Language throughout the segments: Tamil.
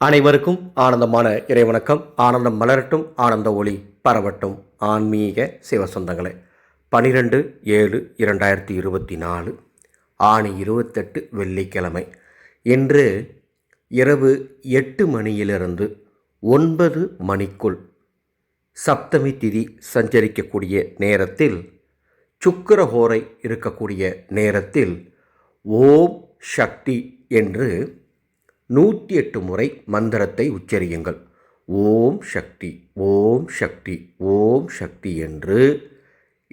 அனைவருக்கும் ஆனந்தமான இறைவணக்கம். ஆனந்தம் மலரட்டும் ஆனந்த ஒளி பரவட்டும். ஆன்மீக சிவ சொந்தங்களே பனிரெண்டு ஏழு இரண்டாயிரத்தி இருபத்தி நாலு ஆணி இருபத்தெட்டு வெள்ளிக்கிழமை. இன்று இரவு எட்டு மணியிலிருந்து ஒன்பது மணிக்குள் சப்தமி திதி சஞ்சரிக்கக்கூடிய நேரத்தில் சுக்கரஹோரை இருக்கக்கூடிய நேரத்தில் ஓம் சக்தி என்று நூற்றி எட்டு முறை மந்திரத்தை உச்சரியுங்கள். ஓம் சக்தி ஓம் சக்தி ஓம் சக்தி என்று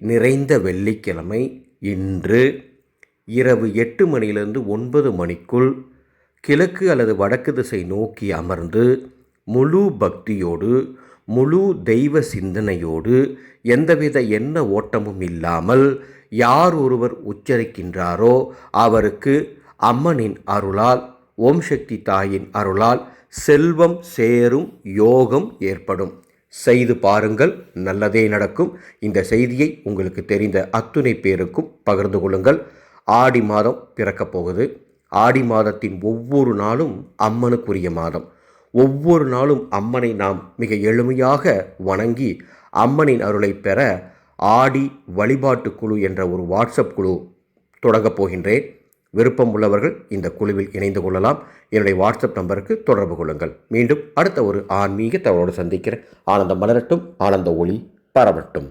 நிறைந்த வெள்ளிக்கிழமை இன்று இரவு எட்டு மணியிலிருந்து ஒன்பது மணிக்குள் கிழக்கு அல்லது வடக்கு திசை நோக்கி அமர்ந்து முழு பக்தியோடு முழு தெய்வ சிந்தனையோடு எந்தவித எண்ண ஓட்டமும் இல்லாமல் யார் ஒருவர் உச்சரிக்கின்றாரோ அவருக்கு அம்மனின் அருளால் ஓம் சக்தி தாயின் அருளால் செல்வம் சேரும் யோகம் ஏற்படும். செய்து பாருங்கள் நல்லதே நடக்கும். இந்த செய்தியை உங்களுக்கு தெரிந்த அத்துணை பேருக்கும் பகிர்ந்து கொள்ளுங்கள். ஆடி மாதம் பிறக்கப் போகுது. ஆடி மாதத்தின் ஒவ்வொரு நாளும் அம்மனுக்குரிய மாதம். ஒவ்வொரு நாளும் அம்மனை நாம் மிக எளிமையாக வணங்கி அம்மனின் அருளை பெற ஆடி வழிபாட்டு குழு என்ற ஒரு வாட்ஸ்அப் குழு தொடங்கப் போகின்றேன். விருப்பம் உள்ளவர்கள் இந்த குழுவில் இணைந்து கொள்ளலாம். என்னுடைய வாட்ஸ்அப் நம்பருக்கு தொடர்பு கொள்ளுங்கள். மீண்டும் அடுத்த ஒரு ஆன்மீக தகவலோடு சந்திக்கிறேன். ஆனந்தம் மலரட்டும் ஆனந்த ஒளி பரவட்டும்.